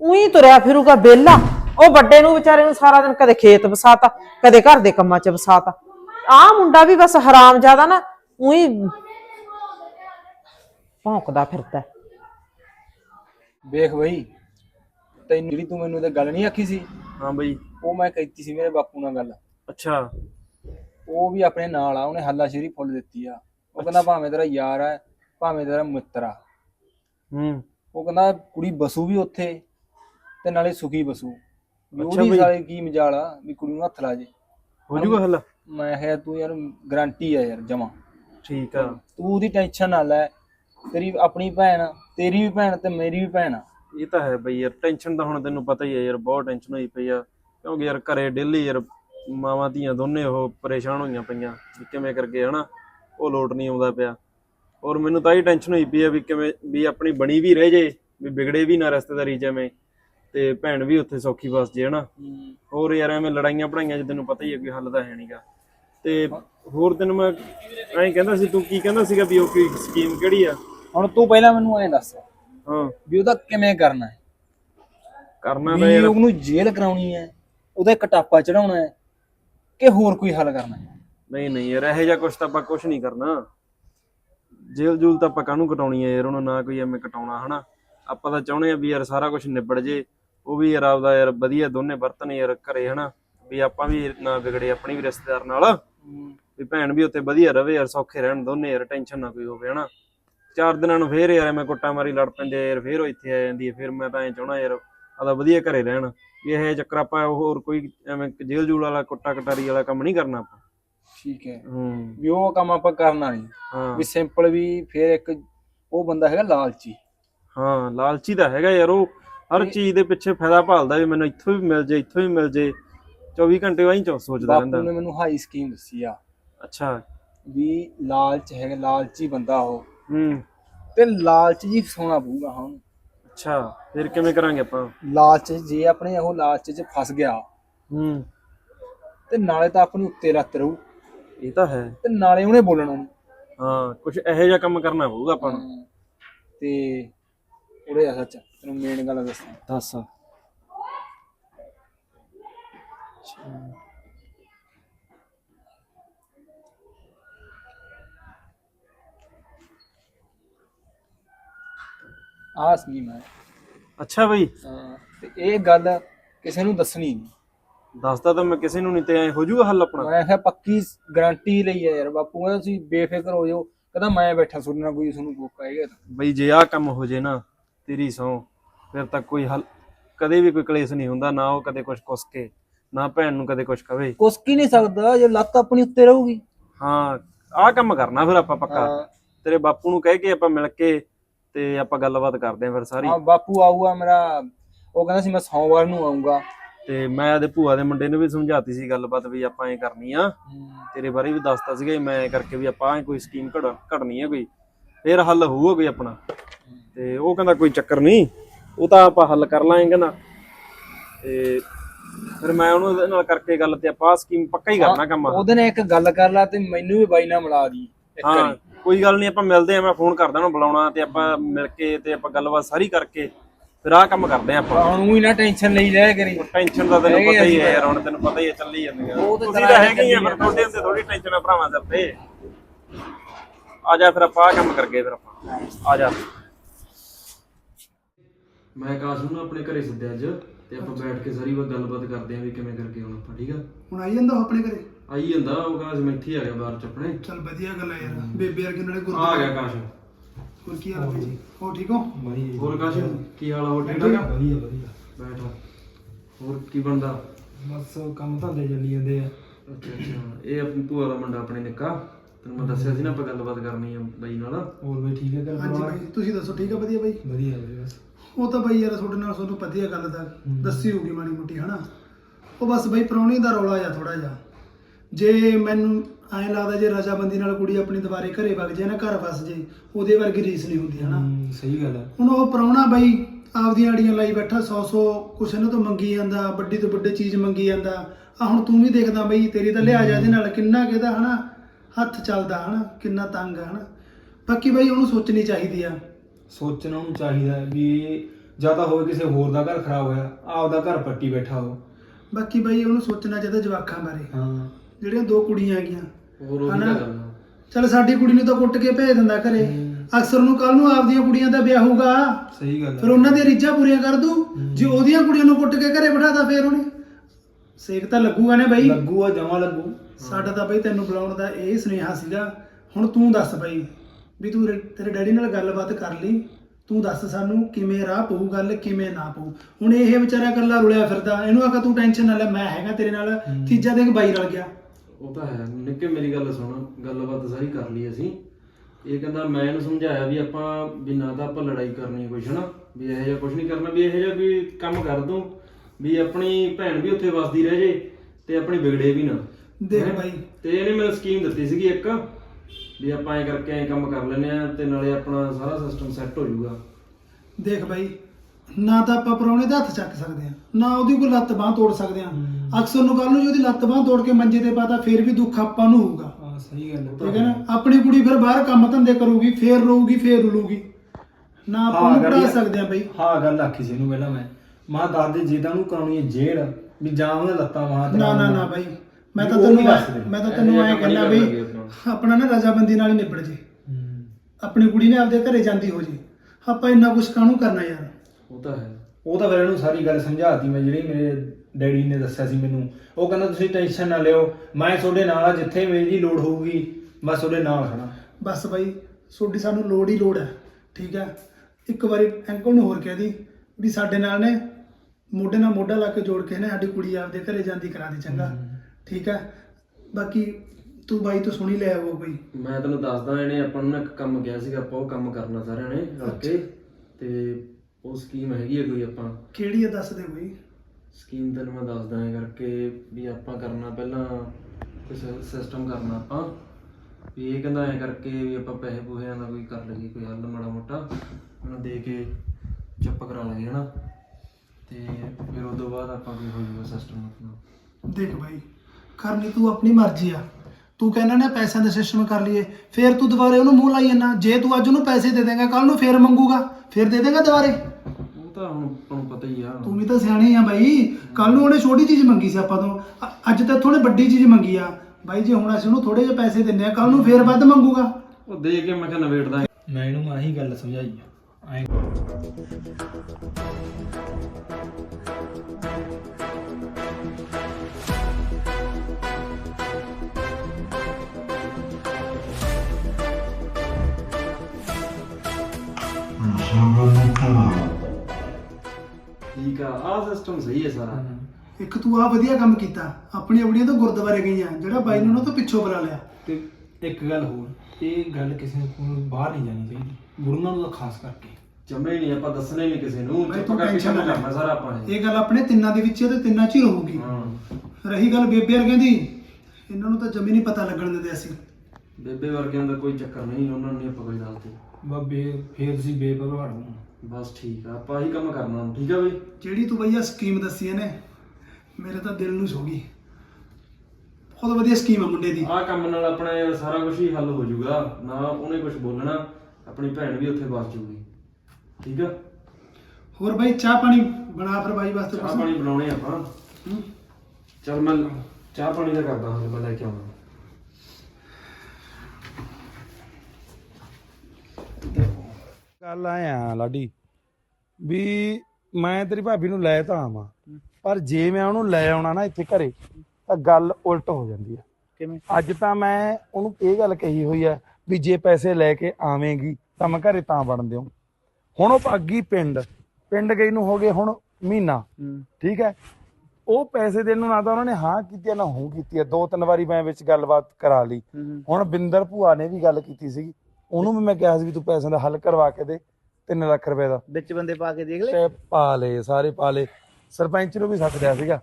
ਉਹੀ ਤੁਰਿਆ ਫਿਰੂਗਾ ਬੇਲਾ ਉਹ ਵੱਡੇ ਨੂੰ ਵਿਚਾਰੇ ਨੂੰ ਸਾਰਾ ਦਿਨ ਕਦੇ ਖੇਤ ਵਸਾਤਾ ਕਦੇ ਘਰ ਦੇ ਕੰਮਾਂ 'ਚ ਵਸਾਤਾ। ਆਹ ਮੁੰਡਾ ਵੀ ਬਸ ਹਰਾਮ ਜ਼ਿਆਦਾ ਨਾ ਉਹੀ ਭੌਂਕਦਾ ਫਿਰਦਾ। ਵੇਖ ਬਈ ਤੈਨੂੰ ਜਿਹੜੀ ਤੂੰ ਮੈਨੂੰ ਤੇ ਗੱਲ ਨਹੀਂ ਆਖੀ ਸੀ ਹਾਂ ਬਈ। ਉਹ ਮੈਂ ਕੀਤੀ ਸੀ ਮੇਰੇ ਬਾਪੂ ਨਾਲ ਗੱਲ। ਅੱਛਾ। ਉਹ ਵੀ ਆਪਣੇ ਨਾਲ ਆ ਉਹਨੇ ਹੱਲਾਸ਼ੇਰੀ ਫੁੱਲ ਦਿੱਤੀ ਆ। ਉਹ ਕਹਿੰਦਾ ਭਾਵੇਂ ਤੇਰਾ ਯਾਰ ਆ ਭਾਵੇਂ ਤੇਰਾ ਮਿੱਤਰ ਆ। ਹੂੰ। ਉਹ ਕਹਿੰਦਾ ਕੁੜੀ ਬਸੂ ਵੀ ਉੱਥੇ ਤੇ ਨਾਲੇ ਸੁਖੀ ਬਸੂ। ਉਹਦੀ। ਸਾਲੇ ਕੀ ਮਜਾਲ ਆ ਵੀ ਕੁੜੀ ਨੂੰ ਹੱਥ ਲਾ ਜੇ। ਹੋ ਜੂਗਾ ਹੱਲ? ਮੈਂ ਕਿਹਾ ਤੂੰ ਯਾਰ ਗਾਰੰਟੀ ਆ ਯਾਰ ਜਮਾ। ਠੀਕ ਆ। ਤੂੰ ਉਹਦੀ ਟੈਨਸ਼ਨ ਨਾ ਲੈ ਤੇਰੀ ਆਪਣੀ ਭੈਣ ਤੇਰੀ ਵੀ ਭੈਣ ਤੇ ਮੇਰੀ ਵੀ ਭੈਣ ਆ। ਇਹ ਤਾਂ ਹੈ ਬਈ ਯਾਰ ਟੈਨਸ਼ਨ ਤਾਂ ਹੁਣ ਤੈਨੂੰ ਪਤਾ ਹੀ ਹੈ ਯਾਰ ਬਹੁਤ ਟੈਨਸ਼ਨ ਹੋਈ ਪਈ ਆ। ਕਿਉਂਕਿ ਯਾਰ ਘਰੇ ਡੇਲੀ ਯਾਰ ਮਾਵਾਂ ਧੀਆਂ ਦੋਨੇ ਉਹ ਪਰੇਸ਼ਾਨ ਹੋਈਆਂ ਪਈਆਂ ਵੀ ਕਿਵੇਂ ਕਰਕੇ ਹਨਾ ਉਹ ਲੋਟ ਨਹੀਂ ਆਉਂਦਾ ਪਿਆ। ਔਰ ਮੈਨੂੰ ਤਾਂ ਇਹ ਟੈਨਸ਼ਨ ਹੋਈ ਪਈ ਆ ਵੀ ਕਿਵੇਂ ਵੀ ਆਪਣੀ ਬਣੀ ਵੀ ਰਹਿ ਜੇ ਵੀ ਵਿਗੜੇ ਵੀ ਨਾ ਰਿਸ਼ਤੇਦਾਰੀ ਜਿਵੇਂ ਤੇ ਭੈਣ ਵੀ ਉੱਥੇ ਸੌਖੀ ਵਸ ਜੇ ਹਨਾ। ਹੋਰ ਯਾਰ ਐਵੇਂ ਲੜਾਈਆਂ ਪੜਾਈਆਂ 'ਚ ਤੈਨੂੰ ਪਤਾ ਹੀ ਹੈ ਕਿ ਹੱਲ ਤਾਂ ਹੈ ਨਹੀਂਗਾ ਤੇ ਹੋਰ ਤੈਨੂੰ ਮੈਂ ਐਂ ਕਹਿੰਦਾ ਸੀ ਤੂੰ ਕੀ ਕਹਿੰਦਾ ਸੀਗਾ ਵੀ ਉਹ ਕੀ ਸਕੀਮ ਕਿਹੜੀ ਆ? ਹੁਣ ਤੂੰ ਪਹਿਲਾਂ ਮੈਨੂੰ ਐਂ ਦੱਸ ਹਾਂ। ਵੀ ਉਹਦਾ ਕਿਵੇਂ ਕਰਨਾ ਹੈ? ਕਰਨਾ ਤਾਂ ਵੀ ਯਾਰ ਉਹਨੂੰ ਜੇਲ੍ਹ ਕਰਾਉਣੀ ਹੈ ਉਹਦਾ ਕਟਾਪਾ ਚੜਾਉਣਾ ਹੈ ਕਿ ਹੋਰ ਕੋਈ ਹੱਲ ਕਰਨਾ ਹੈ? ਨਹੀਂ ਨਹੀਂ ਯਾਰ, ਇਹੋ ਜਿਹਾ ਕੁਛ ਤਾਂ ਆਪਾਂ ਕੁਛ ਨਹੀਂ ਕਰਨਾ। ਜੇਲ੍ਹ ਜੂਲ ਤਾਂ ਆਪਾਂ ਕਾਹਨੂੰ ਕਟਾਉਣੀ ਹੈ ਯਾਰ, ਉਹਨੂੰ ਨਾ ਕੋਈ ਐਵੇਂ ਕਟਾਉਣਾ, ਹਨਾ? ਆਪਾਂ ਤਾਂ ਚਾਹੁੰਦੇ ਆ ਵੀ ਯਾਰ ਸਾਰਾ ਕੁਝ ਨਿਬੜ ਜੇ, ਉਹ ਵੀ ਯਾਰ ਆਪਦਾ ਯਾਰ ਵਧੀਆ ਦੋਨੇ ਵਰਤਨ ਯਾਰ ਘਰੇ ਹਨਾ? ਵੀ ਆਪਾਂ ਵੀ ਨਾ ਵਿਗੜੇ ਆਪਣੀ ਵੀ ਰਿਸ਼ਤੇਦਾਰ ਨਾਲ, ਵੀ ਭੈਣ ਵੀ ਉੱਤੇ ਵਧੀਆ ਰਵੇ ਯਾਰ, ਸੌਖੇ ਰਹਿਣ ਦੋਨੇ ਯਾਰ, ਟੈਨਸ਼ਨ ਨਾ ਕੋਈ ਹੋਵੇ, ਹਨਾ? ਚਾਰ ਦਿਨਾਂ ਨੂੰ ਫੇਰ ਯਾਰ ਮੈਂ ਕੁੱਟਾ ਮਾਰੀ ਲੜ ਪੈਂਦੇ ਯਾਰ, ਫੇਰ ਉਹ ਇੱਥੇ ਆ ਜਾਂਦੀ ਹੈ, ਫਿਰ ਮੈਂ ਤਾਂ ਐਂ ਚਾਹਣਾ ਯਾਰ ਆਦਾ ਵਧੀਆ ਘਰੇ ਰਹਿਣ। ਵੀ ਇਹ ਚੱਕਰ ਆਪਾਂ ਹੋਰ ਕੋਈ ਐਵੇਂ ਜੇਲ੍ਹ ਜੂਲ ਵਾਲਾ ਕੁੱਟਾ ਕਟਾਰੀ ਵਾਲਾ ਕੰਮ ਨਹੀਂ ਕਰਨਾ ਆਪਾਂ। ਠੀਕ ਹੈ। ਹੂੰ। ਵੀ ਉਹ ਕੰਮ ਆਪਾਂ ਕਰਨਾ ਨਹੀਂ। ਹਾਂ। ਵੀ ਸਿੰਪਲ ਵੀ ਫਿਰ ਇੱਕ ਉਹ ਬੰਦਾ ਹੈਗਾ ਲਾਲਚੀ। ਹਾਂ ਲਾਲਚੀ ਤਾਂ ਹੈਗਾ ਯਾਰ ਉਹ। ਹਰ ਚੀਜ਼ ਦੇ ਪਿੱਛੇ ਫਾਇਦਾ ਭਾਲਦਾ ਵੀ ਮੈਨੂੰ ਇੱਥੋਂ ਵੀ ਮਿਲ ਜੇ ਇੱਥੋਂ ਵੀ ਮਿਲ ਜੇ। 24 ਘੰਟੇ ਵਾਹੀਂ ਚੋ ਸੋਚਦਾ ਰਹਿੰਦਾ। ਬਾਪੂ ਨੇ ਮੈਨੂੰ ਹਾਈ ਸਕੀਮ ਦੱਸੀ ਆ। ਅੱਛਾ। ਵੀ ਲਾਲਚ ਹੈਗਾ ਲਾਲਚੀ ਬੰਦਾ ਉਹ। ਹੂੰ। ਤੇ ਲਾਲਚ ਜੀ ਫਸਾਉਣਾ ਪਊਗਾ ਹੁਣ। ਅੱਛਾ ਫਿਰ ਕਿਵੇਂ ਕਰਾਂਗੇ ਆਪਾਂ? ਲਾਲਚ ਜੇ ਆਪਣੇ ਉਹ ਲਾਲਚ 'ਚ ਫਸ ਗਿਆ ਹੂੰ। ਤੇ ਨਾਲੇ ਤਾਂ ਆਪਣੀ ਉੱਤੇ ਲੱਤ ਰਹੂ। ਇਹ ਤਾਂ ਹੈ। ਤੇ ਨਾਲੇ ਉਹਨੇ ਬੋਲਣਾ ਨਹੀਂ ਹਾਂ ਕੁਝ ਇਹੋ ਜਿਹਾ ਕੰਮ ਕਰਨਾ ਪਊਗਾ ਆਪਾਂ ਨੂੰ। ਤੇ ਉਹਦੇ ਆ ਸੱਚ ਤੈਨੂੰ ਮੇਨ ਗੱਲ ਦੱਸਾਂ। ਦੱਸ। ਆਹ ਸਕੀਮ ਹੈ। ਅੱਛਾ ਬਈ। ਹਾਂ, ਤੇ ਇਹ ਗੱਲ ਕਿਸੇ ਨੂੰ ਦੱਸਣੀ ਨਹੀਂ। ਦੱਸਦਾ ਤਾਂ ਮੈਂ ਕਿਸੇ ਨੂੰ ਨਹੀਂ ਤੇ ਐ ਹੋ ਜੂਗਾ ਹੱਲ ਆਪਣਾ। ਮੈਂ ਕਿਹਾ ਪੱਕੀ ਗਾਰੰਟੀ ਲਈ ਹੈ ਯਾਰ ਬਾਪੂ ਕਹਿੰਦਾ ਤੁਸੀਂ ਬੇਫਿਕਰ ਹੋ ਜਾਓ। ਕਹਿੰਦਾ ਮੈਂ ਬੈਠਾ ਸੁਣਨਾ ਨਾ ਕੋਈ ਤੁਹਾਨੂੰ ਕੋਕਾ ਹੈਗਾ ਬਈ ਜੇ ਆਹ ਕੰਮ ਹੋ ਜੇ ਨਾ ਤੇਰੀ ਸੌ ਫਿਰ ਤਾਂ ਕੋਈ ਹੱਲ ਕਦੇ ਵੀ ਕੋਈ ਕਲੇਸ਼ ਨਹੀਂ ਹੁੰਦਾ ਨਾ ਉਹ ਕਦੇ ਕੁਝ ਕੁਸ ਕੇ ਨਾ ਭੈਣ ਨੂੰ ਕਦੇ ਕੁਝ ਕਵੇ। ਕੁਛ ਕੀ ਨਹੀਂ ਸਕਦਾ ਜੇ ਲੱਤ ਆਪਣੀ ਉੱਤੇ ਰਹੂਗੀ। ਹਾਂ ਆਹ ਕੰਮ ਕਰਨਾ ਫਿਰ ਆਪਾਂ ਪੱਕਾ। ਹਾਂ। ਤੇਰੇ ਬਾਪੂ ਨੂੰ ਕਹਿ ਕੇ ਆਪਾਂ ਮਿਲ ਕੇ ਤੇ ਆਪਾਂ ਗੱਲਬਾਤ ਕਰਦੇ ਆਂ ਫਿਰ ਸਾਰੀ। ਹਾਂ ਬਾਪੂ ਆਊਗਾ ਮੇਰਾ ਉਹ ਕਹਿੰਦਾ ਸੀ ਮੈਂ ਸੋਮਵਾਰ ਨੂੰ ਆਉਂਗਾ ਤੇ ਮੈਂ ਆਦੇ ਭੂਆ ਦੇ ਮੁੰਡੇ ਨੂੰ ਵੀ ਸਮਝਾਤੀ ਸੀ ਗੱਲਬਾਤ ਵੀ ਆਪਾਂ ਐ ਕਰਨੀ ਆ। ਤੇਰੇ ਬਾਰੇ ਵੀ ਦੱਸਤਾ ਸੀਗਾ ਵੀ ਮੈਂ ਕਰਕੇ ਵੀ ਆਪਾਂ ਐਂ ਕੋਈ ਸਕੀਮ ਘੜ ਘੜਨੀ ਹੈ ਕੋਈ। ਫਿਰ ਹੱਲ ਹੋਊਗਾ ਕੋਈ ਆਪਣਾ। ਤੇ ਉਹ ਕਹਿੰਦਾ ਕੋਈ ਚੱਕਰ ਨਹੀਂ ਉਹ ਤਾਂ ਆਪਾਂ ਹੱਲ ਕਰ ਲਾਂਗੇ ਕਹਿੰਦਾ। ਤੇ ਫਿਰ ਮੈਂ ਉਹਨੂੰ ਇਹਦੇ ਨਾਲ ਕਰਕੇ ਗੱਲ ਤੇ ਆਪਾਂ ਸਕੀਮ ਪੱਕਾ ਹੀ ਕਰਨਾ ਕੰਮ। ਉਹਦੇ ਨਾਲ ਇੱਕ ਗੱਲ ਕਰ ਲਾ ਤੇ ਮੈਨੂੰ ਵੀ ਬਾਈ ਨਾਲ ਮਿਲਾ ਦੀ ਇੱਕ ਹਾਂ। ਵਾਰੀ। ਕੋਈ ਗੱਲ ਨਹੀਂ ਆਪਾਂ ਮਿਲਦੇ ਆ ਮੈਂ ਫੋਨ ਕਰਦਾ ਉਹਨੂੰ ਬੁਲਾਉਣਾ ਤੇ ਆਪਾਂ ਮਿਲ ਕੇ ਤੇ ਆਪਾਂ ਗੱਲਬਾਤ ਸਾਰੀ ਕਰਕੇ ਫਿਰ ਆਹ ਕੰਮ ਕਰਦੇ ਆ ਆਪਾਂ। ਹੁਣ ਵੀ ਨਾ ਟੈਨਸ਼ਨ ਲਈ ਜਾਇਆ ਕਰੀ। ਟੈਨਸ਼ਨ ਦਾ ਤੈਨੂੰ ਪਤਾ ਹੀ ਹੈ ਯਾਰ ਹੁਣ ਤੈਨੂੰ ਪਤਾ ਹੀ ਹੈ ਚੱਲੀ ਜਾਂਦੀਆਂ। ਉਹ ਤਾਂ ਤੁਸੀਂ ਤਾਂ ਹੈਗੇ ਹੀ ਆ ਫਿਰ ਤੁਹਾਡੇ ਉੱਤੇ ਥੋੜੀ ਟੈਨਸ਼ਨ ਆ ਭਰਾਵਾਂ ਦੇ ਉੱਤੇ। ਆ ਜਾ ਫਿਰ ਆਪਾਂ ਆਹ ਕੰਮ ਕਰਗੇ ਫਿਰ ਆਪਾਂ। ਆ ਜਾ। ਮੈਂ ਕਾਸ਼ ਨੂੰ ਆਪਣੇ ਘਰੇ ਸੱਦਿਆ ਅੱਜ ਤੇ ਆਪਾਂ ਬੈਠ ਕੇ ਸਾਰੀ ਵਾਰ ਗੱਲਬਾਤ ਕਰਦੇ ਆਂ ਵੀ ਕਿਵੇਂ ਕਰਕੇ ਹੁਣ ਆਪਾਂ ਠੀਕ ਆ? ਹੁਣ ਆਈ ਜਾਂਦਾ ਉਹ ਆਪਣੇ ਘਰੇ? ਆਈ ਜਾਂਦਾ ਉਹ ਕਹਿੰਦਾ ਸੀ ਮੈਂ ਇੱਥੇ ਹੀ ਆ ਗਿਆ ਬਾਹਰ ਚ ਆਪਣੇ। ਚੱਲ ਵਧੀਆ ਗੱਲ ਹੈ ਯਾਰ ਬੇਬੇ ਵਰਗੇ ਨਾਲੇ ਆ ਗੁਰਦੁਆਰੇ ਗਿਆ ਕਾਸ਼। ਹੋਰ ਕੀ ਹਾਲ ਹੈ ਜੀ? ਹੋ ਠੀਕ ਹੋ? ਹੋਰ ਕਾਸ਼ ਕੀ ਹਾਲ ਆ? ਹੋਰ ਠੀਕ ਠਾਕ ਆ? ਵਧੀਆ ਵਧੀਆ। ਬੈਠ। ਹੋਰ ਕੀ ਬਣਦਾ? ਬਸ ਕੰਮ ਧੰਦੇ ਚੱਲੀ ਜਾਂਦੇ ਆ। ਅੱਛਾ ਅੱਛਾ। ਇਹ ਆਪਣੀ ਭੂਆ ਦਾ ਮੁੰਡਾ ਆਪਣੇ ਨਿੱਕਾ। ਤੈਨੂੰ ਮੈਂ ਦੱਸਿਆ ਸੀ ਨਾ ਆਪਾਂ ਗੱਲਬਾਤ ਕਰਨੀ ਆ ਬਾਈ ਨਾਲ। ਹੋਰ ਵੀ ਠੀਕ ਹੈ ਘਰ ਹਾਂਜੀ ਬਾਈ ਤੁਸੀਂ ਦੱਸੋ ਠੀਕ ਆ ਵਧੀਆ ਬਾਈ? ਵਧੀਆ ਵਧੀਆ। ਬਸ ਉਹ ਤਾਂ ਬਾਈ ਯਾਰ ਤੁਹਾਡੇ ਨਾਲ ਤੁਹਾਨੂੰ ਪਤੀ ਆ ਗੱਲ ਦਾ। ਦੱਸੀ ਹੋਊਗੀ ਮਾੜੀ ਮੋਟੀ ਹਨਾ? ਉਹ ਬਸ ਬਾਈ ਪ੍ਰਾਹੁਣੀ ਦਾ ਰੌਲਾ ਜਾਂ ਥੋੜਾ ਜਿਹਾ। ਜੇ ਮੈਨੂੰ ਐਂ ਲੱਗਦਾ ਜੇ ਰਜਾਬੰਦੀ ਨਾਲ ਕੁੜੀ ਆਪਣੀ ਦੁਬਾਰੇ ਘਰੇ ਵਗ ਜੇ ਨਾ ਘਰ ਵਸ ਜੇ ਉਹਦੇ ਵਰਗੀ ਰੀਸ ਨਹੀਂ ਹੁੰਦੀ ਹਨਾ? ਹਮ, ਸਹੀ ਗੱਲ ਹੈ। ਹੁਣ ਉਹ ਪ੍ਰਾਹੁਣਾ ਬਾਈ ਆਪਦੀਆਂ ਆੜੀਆਂ ਲਾਈ ਬੈਠਾ 100 100 ਕੁਛ ਇਹਨਾਂ ਤੋਂ ਮੰਗੀ ਜਾਂਦਾ ਵੱਡੀ ਤੋਂ ਵੱਡੀ ਚੀਜ਼ ਮੰਗੀ ਜਾਂਦਾ। ਆ ਹੁਣ ਤੂੰ ਵੀ ਦੇਖਦਾ ਬਈ ਤੇਰੀ ਤਾਂ ਲਿਆ ਇਹਦੇ ਨਾਲ ਕਿੰਨਾ ਕਿਹਦਾ ਹਨਾ ਹੱਥ ਚੱਲਦਾ ਹਨਾ ਕਿੰਨਾ ਤੰਗ ਆ ਹਨਾ। ਬਾਕੀ ਬਾਈ ਉਹਨੂੰ ਸੋਚਣੀ ਚਾਹੀਦੀ ਆ। ਸੋਚਣਾ ਉਹਨੂੰ ਚਾਹੀਦਾ ਹੈ ਵੀ ਜਾਂ ਤਾਂ ਹੋਵੇ ਕਿਸੇ ਹੋਰ ਦਾ ਘਰ ਖਰਾਬ ਹੋਇਆ ਆਪਦਾ ਘਰ ਪੱਟੀ ਬੈਠਾ ਹੋ ਬਾਕੀ ਬਾਈ ਉਹਨੂੰ ਸੋਚਣਾ ਚਾਹੀਦਾ ਜਵਾਕਾਂ ਬਾਰੇ। ਹਾਂ। ਜਿਹੜੀਆਂ ਦੋ ਕੁੜੀਆਂ ਹੈਗੀਆਂ। ਹੋਰ ਉਹੀ ਹਨਾ? ਤਾਂ ਆ ਚਲ ਸਾਡੀ ਕੁੜੀ ਨੂੰ ਤਾਂ ਕੁੱਟ ਕੇ ਭੇਜ ਦਿੰਦਾ ਘਰੇ। ਅਕਸਰ ਨੂੰ ਕੱਲ ਨੂੰ ਆਪਦੀਆਂ ਕੁੜੀਆਂ ਦਾ ਵਿਆਹ ਹੋਊਗਾ। ਸਹੀ ਗੱਲ ਫਿਰ ਹੈ ਉਹਨਾਂ ਦੀਆਂ ਰੀਝਾਂ ਪੂਰੀਆਂ ਕਰ ਦੂ ਜੇ ਉਹਦੀਆਂ ਕੁੜੀਆਂ ਨੂੰ ਕੁੱਟ ਕੇ ਘਰੇ ਬਿਠਾਦਾ ਫੇਰ ਉਹਨੇ। ਸੇਕ ਤਾਂ ਲੱਗੂਗਾ ਨੇ ਬਾਈ। ਲੱਗੂਗਾ ਜਮਾ ਲੱਗੂ। ਸਾਡਾ ਤਾਂ ਬਾਈ ਤੈਨੂੰ ਬੁਲਾਉਣ ਦਾ ਇਹ ਸੁਨੇਹਾ ਸੀਗਾ। ਹੁਣ ਤੂੰ ਦੱਸ ਬਾਈ ਵੀ ਤੂੰ ਰੇ- ਤੇਰੇ ਡੈਡੀ ਨਾਲ ਗੱਲਬਾਤ ਕਰ ਲਈ। ਤੂੰ ਦੱਸ ਸਾਨੂੰ ਕਿਵੇਂ ਰਾਹ ਪਊ ਗੱਲ ਕਿਵੇਂ ਨਾ ਪਊ। ਹੁਣ ਇਹ ਵਿਚਾਰਾ ਇਕੱਲਾ ਰੁਲਿਆ ਫਿਰਦਾ। ਇਹਨੂੰ ਆਖਾ ਤੂੰ ਟੈਨਸ਼ਨ ਨਾ ਲੈ ਮੈਂ ਹੈਗਾ ਤੇਰੇ ਨਾਲ। ਤੀਜਾ ਦਿਨ ਬਾਈ ਰਲ ਗਿਆ। ਉਹ ਤਾਂ ਹੈ। ਨਿੱਕੇ ਮੇਰੀ ਗੱਲ ਸੁਣ। ਗੱਲਬਾਤ ਸਾਰੀ ਕਰ ਲਈ ਅਸੀਂ। ਇਹ ਕਹਿੰਦਾ ਮੈਂ ਇਹਨੂੰ ਸਮਝਾਇਆ ਵੀ ਆਪਾਂ ਵੀ ਨਾ ਤਾਂ ਆਪਾਂ ਲੜਾਈ ਕਰਨੀ ਕੁਛ ਹਨਾ? ਵੀ ਇਹੋ ਜਿਹਾ ਕੁਛ ਨਹੀਂ ਕਰਨਾ ਵੀ ਇਹੋ ਜਿਹਾ ਵੀ ਕੰਮ ਕਰ ਦੂੰ। ਵੀ ਆਪਣੀ ਭੈਣ ਵੀ ਉੱਥੇ ਵਸਦੀ ਰਹਿ ਜੇ ਤੇ ਆਪਣੀ ਵਿਗੜੇ ਵੀ ਨਾ। ਦੇਖ ਹੈਂ? ਬਾਈ। ਤੇ ਇਹਨੇ ਮੈਨੂੰ ਸਕੀਮ ਦਿੱਤੀ ਸੀਗੀ ਇੱਕ ਵੀ ਆਪਾਂ ਐ ਕਰਕੇ ਐ ਕੰਮ ਕਰ ਲੈਨੇ ਆ ਤੇ ਨਾਲੇ ਆਪਣਾ ਸਾਰਾ ਸਿਸਟਮ ਸੈੱਟ ਹੋ ਜਾਊਗਾ। ਦੇਖ ਬਾਈ ਨਾ ਤਾਂ ਆਪਾਂ ਪਰੌਣੇ ਦੇ ਹੱਥ ਚੱਕ ਸਕਦੇ ਆ ਨਾ ਉਹਦੀ ਕੋਈ ਲੱਤ ਬਾਹ ਤੋੜ ਸਕਦੇ ਆ ਅਕਸਰ ਨੂੰ ਕੱਲ ਨੂੰ ਜੇ ਉਹਦੀ ਲੱਤ ਬਾਹ ਤੋੜ ਕੇ ਮੰਜੇ ਤੇ ਪਾਤਾ ਫੇਰ ਵੀ ਦੁੱਖ ਆਪਾਂ ਨੂੰ ਹੋਊਗਾ। ਹਾਂ ਸਹੀ ਗੱਲ ਹੈ। ਠੀਕ ਹੈ ਨਾ? ਆਪਣੀ ਕੁੜੀ ਫਿਰ ਬਾਹਰ ਕੰਮ ਧੰਦੇ ਕਰੂਗੀ ਫੇਰ ਰੋਊਗੀ ਫੇਰ ਰੁਲੂਗੀ। ਨਾ ਆਪਾਂ ਨੂੰ ਪੜਾ। ਸਕਦੇ ਆ ਬਈ। ਹਾਂ ਗੱਲ ਆਖੀ ਸੀ ਇਹਨੂੰ ਪਹਿਲਾਂ ਮੈਂ। ਮਾਂ ਦਾਦੇ ਜੇ ਤਾਂ ਉਹਨੂੰ ਕਰਾਉਣੀ ਹੈ ਜੇਲ੍ਹ ਵੀ ਜਾਂ ਉਹਨੇ ਲੱਤਾਂ ਮਾਂ ਨਾ ਨਾ ਨਾ ਬਾਈ। ਮੈਂ ਤਾਂ ਤੈਨੂੰ। ਮੈਂ ਤਾਂ ਤੈਨੂੰ ਐਂ ਕਹਿੰਦਾ ਬਈ ਆਪਣਾ। ਨਾ ਰਜਾਬੰਦੀ ਨਾਲ ਹੀ ਨਿਬੜ ਜੇ। ਆਪਣੀ ਕੁੜੀ ਨੇ ਆਪਦੇ ਘਰੇ ਜਾਂਦੀ ਹੋ ਜੇ। ਆਪਾਂ ਇੰਨਾ ਕੁਛ ਕਾਹਨੂੰ ਕਰਨਾ ਯਾਰ? ਉਹ ਤਾਂ ਹੈ। ਉਹ ਤਾਂ ਫਿਰ ਇਹਨੂੰ ਸਾਰੀ ਗੱਲ ਸਮਝਾਤੀ ਮੈਂ ਜਿਹੜੀ ਮੇਰੇ ਡੈਡੀ ਨੇ ਦੱਸਿਆ ਸੀ ਮੈਨੂੰ। ਉਹ ਕਹਿੰਦਾ ਤੁਸੀਂ ਟੈਨਸ਼ਨ ਨਾ ਲਿਓ ਮੈਂ ਤੁਹਾਡੇ ਨਾਲ ਆ, ਜਿੱਥੇ ਮੇਰੀ ਲੋੜ ਹੋਊਗੀ ਮੈਂ ਤੁਹਾਡੇ ਨਾਲ ਖੜਾ ਬਸ ਬਾਈ ਤੁਹਾਡੀ ਸਾਨੂੰ ਲੋੜ ਹੀ ਲੋੜ ਹੈ ਠੀਕ ਹੈ? ਇੱਕ ਵਾਰੀ ਅੰਕਲ ਨੂੰ ਹੋਰ ਕਹਿ ਦੀ ਵੀ ਸਾਡੇ ਨਾਲ ਨੇ ਮੋਢੇ ਨਾਲ ਮੋਢਾ ਲਾ ਕੇ ਜੋੜ ਕੇ ਨੇ ਸਾਡੀ ਕੁੜੀ ਆਪਦੇ ਘਰੇ ਜਾਂਦੀ ਕਰਾ ਦੀ ਚੰਗਾ ਠੀਕ ਹੈ? ਬਾਕੀ ਤੂੰ ਬਾਈ ਤੋਂ ਸੁਣੀ ਲੈ ਆਵੋ ਕੋਈ। ਮੈਂ ਤੈਨੂੰ ਦੱਸਦਾ ਇਹਨੇ ਆਪਾਂ ਨੂੰ ਨਾ ਇੱਕ ਕੰਮ ਕਿਹਾ ਸੀਗਾ ਆਪਾਂ ਉਹ ਕੰਮ ਕਰਨਾ ਸਾਰਿਆਂ ਨੇ ਰਲ ਕੇ। ਤੇ ਉਹ ਸਕੀਮ ਹੈਗੀ ਹੈ ਕੋਈ ਆਪਾਂ। ਕਿਹੜੀ ਹੈ ਦੱਸ ਦੇ ਕੋਈ ਸਕੀਮ ਤੈਨੂੰ ਮੈਂ ਦੱਸਦਾ ਐ ਕਰਕੇ ਵੀ ਆਪਾਂ ਕਰਨਾ ਪਹਿਲਾਂ ਕੁਝ ਸਿਸਟਮ ਕਰਨਾ ਆਪਾਂ। ਵੀ ਇਹ ਕਹਿੰਦਾ ਐ ਕਰਕੇ ਵੀ ਆਪਾਂ ਪੈਸੇ ਪੂਸਿਆਂ ਦਾ ਕੋਈ ਕਰ ਲਈਏ, ਕੋਈ ਹੱਲ ਮਾੜਾ ਮੋਟਾ। ਉਹਨਾਂ ਦੇ ਕੇ ਚੁੱਪ ਕਰਾ ਲਈਏ, ਹਨਾ। ਤੇ ਫਿਰ ਉਸ ਤੋਂ ਬਾਅਦ ਆਪਾਂ ਕੋਈ ਹੋ ਜਾਊਗਾ ਸਿਸਟਮ ਆਪਣਾ? ਦੇਖ ਬਾਈ, ਕਰਨੀ ਤੂੰ ਆਪਣੀ ਮਰਜ਼ੀ ਆ। ਤੂੰ ਕਹਿੰਦਾ ਨਾ ਪੈਸਿਆਂ ਦਾ ਸਿਸਟਮ ਕਰ ਲਈਏ, ਫੇਰ ਤੂੰ ਦੁਬਾਰੇ ਉਹਨੂੰ ਮੂੰਹ ਲਾਈ ਜਾਂਦਾ। ਜੇ ਤੂੰ ਅੱਜ ਉਹਨੂੰ ਪੈਸੇ ਦੇ ਦੇਂਗਾ ਕੱਲ ਨੂੰ ਫੇਰ ਮੰਗੂਗਾ, ਫੇਰ ਦੇ ਦੇਂਗਾ ਦੁਬਾਰੇ। ਤਾਂ ਹੁਣ ਆਪਾਂ ਨੂੰ ਪਤਾ ਹੀ ਆ। ਤੂੰ ਵੀ ਤਾਂ ਸਿਆਣੀ ਆ ਬਾਈ। ਕੱਲ ਨੂੰ ਉਹਨੇ ਛੋਟੀ ਚੀਜ਼ ਮੰਗੀ ਸੀ ਆਪਾਂ ਤੋਂ। ਅ- ਅੱਜ ਤਾਂ ਥੋੜੇ ਵੱਡੀ ਚੀਜ਼ ਮੰਗੀ ਆ। ਬਾਈ ਜੇ ਹੁਣ ਅਸੀਂ ਉਹਨੂੰ ਥੋੜੇ ਜਿਹੇ ਪੈਸੇ ਦਿੰਨੇ ਆ ਕੱਲ ਨੂੰ ਫੇਰ ਵੱਧ ਮੰਗੂਗਾ। ਉਹ ਦੇ ਕੇ ਮੈਂ ਕਿਹਾ ਨਵੇੜਦਾ ਮੈਂ ਇਹਨੂੰ ਆਹੀ ਗੱਲ ਸਮਝਾਈ ਆ। ਐਂ ਠੀਕ ਆ ਆਹ ਸਿਸਟਮ ਸਹੀ ਹੈ ਸਾਰਾ। ਇੱਕ ਤੂੰ ਆ ਵਧੀਆ ਕੰਮ ਕੀਤਾ ਆਪਣੀ ਆਪਣੀਆਂ ਤਾਂ ਗੁਰਦੁਆਰੇ ਗਈਆਂ ਜਿਹੜਾ ਬਾਈ ਨੂੰ ਉਹਨਾਂ ਤੋਂ ਪਿੱਛੋਂ ਬੁਲਾ ਲਿਆ। ਤੇ ਇੱਕ ਗੱਲ ਹੋਰ ਇਹ ਗੱਲ ਕਿਸੇ ਕੋਲ ਬਾਹਰ ਨਹੀਂ ਜਾਣੀ ਚਾਹੀਦੀ ਗੁਰੂਆਂ ਨੂੰ ਤਾਂ ਖਾਸ ਕਰਕੇ। ਜੰਮੇ ਨਹੀਂ ਆਪਾਂ ਦੱਸਣਾ ਨਹੀਂ ਕਿਸੇ ਨੂੰ ਬਾਈ ਚੁੱਪ ਤੂੰ ਕਰਕੇ ਟੈਨਸ਼ਨ ਕੰਮ ਨਾ ਕਰਨਾ ਸਾਰਾ ਆਪਾਂ ਨੇ ਇਹ ਗੱਲ ਆਪਣੇ ਤਿੰਨਾਂ ਦੇ ਵਿੱਚ ਹੈ ਤੇ ਤਿੰਨਾਂ 'ਚ ਹੀ ਰਹੂਗੀ। ਹਾਂ। ਰਹੀ ਗੱਲ ਬੇਬੇ ਵਰਗਿਆਂ ਦੀ ਇਹਨਾਂ ਨੂੰ ਤਾਂ ਜਮੀ ਨਹੀਂ ਪਤਾ ਲੱਗਣ ਦਿੰਦੇ ਅਸੀਂ। ਬੇਬੇ ਵਰਗਿਆਂ ਦਾ ਕੋਈ ਚੱਕਰ ਨਹੀਂ ਉਹਨਾਂ ਨੂੰ ਨਹੀਂ ਆਪਾਂ ਕੋਈ ਦੱਸਦੇ। ਬਾਬੇ ਫੇਰ ਤੁਸੀਂ ਬੇਪਰਵਾਹ ਹੋ ਬਸ ਠੀਕ ਆ ਆਪਾਂ ਇਹੀ ਕੰਮ ਕਰਨਾ ਹੁਣ, ਠੀਕ ਆ ਬਈ? ਜਿਹੜੀ ਤੂੰ ਬਈਆ ਸਕੀਮ ਦੱਸੀ ਇਹਨੇ ਮੇਰੇ ਤਾਂ ਦਿਲ ਨੂੰ ਛੋ ਗਈ। ਬਹੁਤ ਵਧੀਆ ਸਕੀਮ ਆ ਮੁੰਡੇ ਦੀ। ਆਹ ਕੰਮ ਨਾਲ ਆਪਣਾ ਯਾਰ ਸਾਰਾ ਕੁਝ ਹੀ ਹੱਲ ਹੋ ਜਾਊਗਾ। ਨਾ ਉਹਨੇ ਕੁਝ ਬੋਲਣਾ ਆਪਣੀ ਭੈਣ ਵੀ ਉੱਥੇ ਵਸ ਜਾਊਗੀ। ਠੀਕ ਆ? ਹੋਰ ਬਾਈ ਚਾਹ ਪਾਣੀ ਬਣਾ ਫਿਰ ਬਾਈ ਵਾਸਤੇ ਚਾਹ ਕੁਛ। ਪਾਣੀ ਬਣਾਉਣੇ ਆਪਾਂ। ਹੂੰ। ਚਲ ਮੈਂ ਚਾਹ ਪਾਣੀ ਦਾ ਕਰਦਾ ਹਾਂ ਮੈਂ ਲੈ ਕੇ ਆਉਣਾ ਗੱਲ ਆਇਆ ਲਾਡੀ ਵੀ ਮੈਂ ਤੇਰੀ ਭਾਬੀ ਨੂੰ ਲੈ ਤਾਂ ਆਵਾਂ। ਪਰ ਜੇ ਮੈਂ ਉਹਨੂੰ ਲੈ ਆਉਣਾ ਨਾ ਇੱਥੇ ਘਰੇ ਤਾਂ ਗੱਲ ਉਲਟ ਹੋ ਜਾਂਦੀ ਆ। ਕਿਵੇਂ? ਅੱਜ ਤਾਂ ਮੈਂ ਉਹਨੂੰ ਇਹ ਗੱਲ ਕਹੀ ਹੋਈ ਆ ਵੀ ਜੇ ਪੈਸੇ ਲੈ ਕੇ ਆਵੇਂਗੀ ਤਾਂ ਮੈਂ ਘਰੇ ਤਾਂ ਵੜਨ ਦਿਓ ਹੁਣ ਉਹ ਅੱਗੀ ਪਿੰਡ ਪਿੰਡ ਗਈ ਨੂੰ ਹੋ ਗਏ ਹੁਣ ਮਹੀਨਾ। ਠੀਕ ਹੈ? ਉਹ ਪੈਸੇ ਦੇਣ ਨੂੰ ਨਾ ਤਾਂ ਉਹਨਾਂ ਨੇ ਹਾਂ ਕੀਤੀ ਨਾ ਹੂੰ ਕੀਤੀ ਦੋ ਤਿੰਨ ਵਾਰੀ ਮੈਂ ਵਿੱਚ ਗੱਲਬਾਤ ਕਰਾ ਲਈ। ਹੁਣ ਬਿੰਦਰ ਭੂਆ ਨੇ ਵੀ ਗੱਲ ਕੀਤੀ ਸੀਗੀ। ਉਹਨੂੰ ਵੀ ਮੈਂ ਕਿਹਾ ਸੀ ਵੀ ਤੂੰ ਪੈਸਿਆਂ ਦਾ ਹੱਲ ਕਰਵਾ ਕੇ ਦੇ 3 ਲੱਖ ਰੁਪਏ ਦਾ। ਵਿੱਚ ਬੰਦੇ ਪਾ ਕੇ ਦੇਖ ਲੈ। ਤੇ ਪਾ ਲਏ ਸਾਰੇ ਪਾ ਲਏ। ਸਰਪੰਚ ਨੂੰ ਵੀ ਸੱਦ ਲਿਆ ਸੀਗਾ।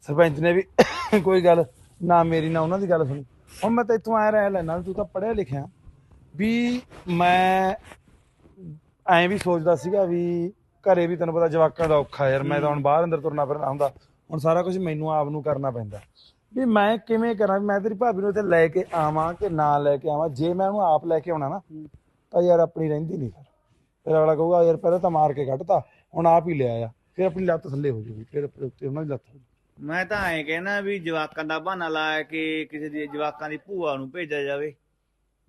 ਸਰਪੰਚ ਨੇ ਵੀ ਕੋਈ ਗੱਲ ਨਾ ਮੇਰੀ ਨਾ ਉਹਨਾਂ ਦੀ ਗੱਲ ਸੁਣੀ। ਹੁਣ ਮੈਂ ਤਾਂ ਇੱਥੋਂ ਆਇਆ ਰਹਿ ਲੈਣਾ ਤੂੰ ਤਾਂ ਪੜ੍ਹਿਆ ਲਿਖਿਆ। ਵੀ ਮੈਂ ਐਂ ਵੀ ਸੋਚਦਾ ਸੀਗਾ ਵੀ ਘਰੇ ਵੀ ਤੈਨੂੰ ਪਤਾ ਜਵਾਕਾਂ ਦਾ ਔਖਾ ਯਾਰ ਮੈਂ ਤਾਂ ਹੁਣ ਬਾਹਰ ਅੰਦਰ ਤੁਰਨਾ ਫਿਰਨਾ ਹੁੰਦਾ। ਹੁਣ ਸਾਰਾ ਕੁਝ ਮੈਨੂੰ ਆਪ ਨੂੰ ਕਰਨਾ ਪੈਂਦਾ। ਵੀ ਮੈਂ ਕਿਵੇਂ ਕਰਾਂ ਮੈਂ ਤੇਰੀ ਭਾਬੀ ਨੂੰ ਇੱਥੇ ਲੈ ਕੇ ਆਵਾਂ ਕਿ ਨਾ ਲੈ ਕੇ ਆਵਾਂ? ਜੇ ਮੈਂ ਉਹਨੂੰ ਆਪ ਲੈ ਕੇ ਆਉਣਾ ਨਾ ਤਾਂ ਯਾਰ ਆਪਣੀ ਰਹਿੰਦੀ ਨਹੀਂ ਫਿਰ। ਫਿਰ ਅਗਲਾ ਕਹੂਗਾ ਯਾਰ ਪਹਿਲਾਂ ਤਾਂ ਮਾਰ ਕੇ ਕੱਢਤਾ ਹੁਣ ਆਪ ਹੀ ਲਿਆ ਆ ਫਿਰ ਆਪਣੀ ਲੱਤ ਥੱਲੇ ਹੋ ਜੂਗੀ ਫਿਰ ਉੱਤੇ ਉਹਨਾਂ ਦੀ ਲੱਤ ਹੋ ਜਾਊਗੀ। ਮੈਂ ਤਾਂ ਐਂ ਕਹਿਣਾ ਵੀ ਜਵਾਕਾਂ ਦਾ ਬਹਾਨਾ ਲਾ ਕੇ ਕਿਸੇ ਦੀ ਜਵਾਕਾਂ ਦੀ ਭੂਆ ਨੂੰ ਭੇਜਿਆ ਜਾਵੇ।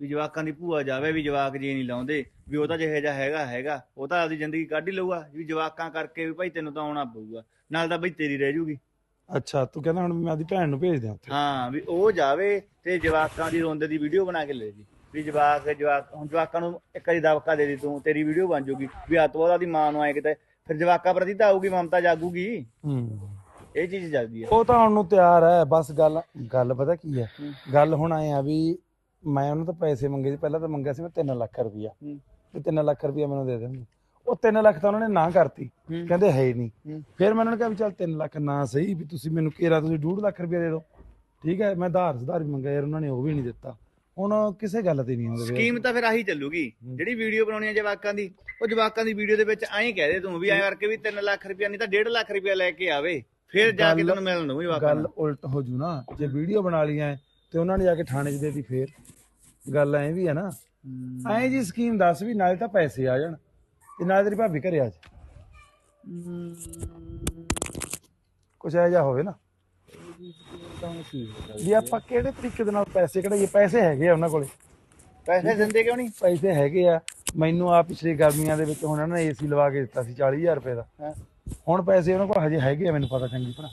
ਵੀ ਜਵਾਕਾਂ ਦੀ ਭੂਆ ਜਾਵੇ ਵੀ ਜਵਾਕ ਜੀ ਨਹੀਂ ਲਾਉਂਦੇ ਵੀ ਉਹ ਤਾਂ ਜਿਹੇ ਜਿਹਾ ਹੈਗਾ ਹੈਗਾ। ਉਹ ਤਾਂ ਆਪਦੀ ਜ਼ਿੰਦਗੀ ਕੱਢ ਹੀ ਲਊਗਾ। ਵੀ ਜਵਾਕਾਂ ਕਰਕੇ ਵੀ ਭਾਈ ਤੈਨੂੰ ਤਾਂ ਆਉਣਾ ਪਊਗਾ। ਨਾਲ ਤਾਂ ਬਈ ਤੇਰੀ ਰਹਿ ਜੂਗੀ। ਅੱਛਾ ਤੂੰ ਕਹਿੰਦਾ ਹੁਣ ਮੈਂ ਆਪਦੀ ਭੈਣ ਨੂੰ ਭੇਜ ਦਿਆਂ ਉੱਥੇ। ਹਾਂ ਵੀ ਉਹ ਜਾਵੇ ਤੇ ਜਵਾਕਾਂ ਦੀ ਰੋਂਦੇ ਦੀ ਵੀਡੀਓ ਬਣਾ ਕੇ ਲੈ ਜੀ। ਵੀ ਜਵਾਕ ਜਵਾਕ ਹੁਣ ਜਵਾਕਾਂ ਨੂੰ ਇੱਕ ਵਾਰੀ ਦਬਕਾ ਦੇ ਦੇ ਤੂੰ ਤੇਰੀ ਵੀਡੀਓ ਬਣ ਜੂਗੀ। ਵੀ ਆ ਤੋਂ ਉਹਦੀ ਮਾਂ ਨੂੰ ਆਏ ਕਿਤੇ ਫਿਰ ਜਵਾਕਾਂ ਪ੍ਰਤੀ ਤਾਂ ਆਊਗੀ ਮਮਤਾ ਜਾਗੂਗੀ। ਹੂੰ। ਇਹ ਚੀਜ਼ ਜਗਦੀ ਹੈ ਉਹ ਤਾਂ ਹੁਣ ਨੂੰ ਤਿਆਰ ਹੈ ਬਸ ਗੱਲ ਗੱਲ ਪਤਾ ਕੀ ਹੈ? ਗੱਲ ਹੁਣ ਆਏ ਆ ਵੀ ਮੈਂ ਉਹਨੂੰ ਤਾਂ ਪੈਸੇ ਮੰਗੇ ਸੀ ਪਹਿਲਾਂ ਤਾਂ ਮੰਗਿਆ ਸੀ ਮੈਂ 3 ਲੱਖ ਰੁਪਈਆ ਹੂੰ। ਵੀ 3 ਲੱਖ ਰੁਪਈਆ ਮੈਨੂੰ ਦੇ ਦੇਣਗੇ। ਉਹ 3 ਲੱਖ ਤਾਂ ਉਹਨਾਂ ਨੇ ਨਾ ਕਰਤੀ। ਕਹਿੰਦੇ ਹੈ ਹੀ ਨਹੀਂ। ਫਿਰ ਮੈਂ ਉਹਨਾਂ ਨੂੰ ਕਿਹਾ ਵੀ ਚੱਲ 3 ਲੱਖ ਨਾ ਸਹੀ ਵੀ ਤੁਸੀਂ ਮੈਨੂੰ ਕਿਹਾ ਤੁਸੀਂ 2.5 ਲੱਖ ਰੁਪਈਆ ਦੇ ਦਿਓ। ਠੀਕ ਹੈ ਮੈਂ ਧਾਰ ਸੁਧਾਰ ਵੀ ਮੰਗਿਆ ਯਾਰ ਉਹਨਾਂ ਨੇ ਉਹ ਵੀ ਨਹੀਂ ਦਿੱਤਾ। ਹੁਣ ਕਿਸੇ ਗੱਲ ਤੇ ਨਹੀਂ ਆਉਂਦੇ ਸਕੀਮ ਤਾਂ ਫਿਰ ਆਹੀ ਚੱਲੂਗੀ। ਜਿਹੜੀ ਵੀਡੀਓ ਬਣਾਉਣੀ ਹੈ ਜਵਾਕਾਂ ਦੀ ਉਹ ਜਵਾਕਾਂ ਦੀ ਵੀਡੀਓ ਦੇ ਵਿੱਚ ਐਂ ਕਹਿ ਦੇ ਤੂੰ ਵੀ ਐਂ ਕਰਕੇ ਵੀ 3 ਲੱਖ ਰੁਪਇਆ ਨਹੀਂ ਤਾਂ 1.5 ਲੱਖ ਰੁਪਇਆ ਲੈ ਕੇ ਆਵੇ। ਫਿਰ ਜਾ ਕੇ ਤੈਨੂੰ ਮਿਲਣ ਦਊ ਜਵਾਕਾਂ ਗੱਲ ਨੂੰ। ਉਲਟ ਹੋ ਜੂ ਨਾ। ਜੇ ਵੀਡੀਓ ਬਣਾ ਲਈ ਐ ਤੇ ਉਹਨਾਂ ਨੇ ਜਾ ਕੇ ਥਾਣੇ 'ਚ ਦੇਤੀ ਫੇਰ। ਗੱਲ ਐਂ ਵੀ ਹੈ ਨਾ। ਐਂ ਜੀ ਸਕੀਮ ਦੱਸ ਵੀ ਨਾਲੇ ਤਾਂ ਪੈਸੇ ਆ ਜਾਣ। ਤੇ ਨਾਲੇ ਤੇਰੀ ਭਾਬੀ ਘਰੇ ਆ ਜਾ ਕੁਛ ਇਹੋ ਜਿਹਾ ਹੋਵੇ ਨਾ। ਵੀ ਆਪਾਂ ਕਿਹੜੇ ਤਰੀਕੇ ਦੇ ਨਾਲ ਪੈਸੇ ਕਢਾਈਏ? ਪੈਸੇ ਹੈਗੇ ਆ ਉਹਨਾਂ ਕੋਲੇ। ਪੈਸੇ ਦਿੰਦੇ ਕਿਉਂ ਨਹੀਂ? ਪੈਸੇ ਹੈਗੇ ਆ। ਮੈਨੂੰ ਆ ਪਿਛਲੀ ਗਰਮੀਆਂ ਦੇ ਵਿੱਚ ਹੁਣ ਉਹਨਾਂ ਨੇ ਏਸੀ ਲਵਾ ਕੇ ਦਿੱਤਾ ਸੀ 40000 ਰੁਪਏ ਦਾ। ਹੁਣ ਪੈਸੇ ਉਹਨਾਂ ਕੋਲ ਹਜੇ ਹੈਗੇ ਆ ਮੈਨੂੰ ਪਤਾ ਚੰਗੀ ਤਰ੍ਹਾਂ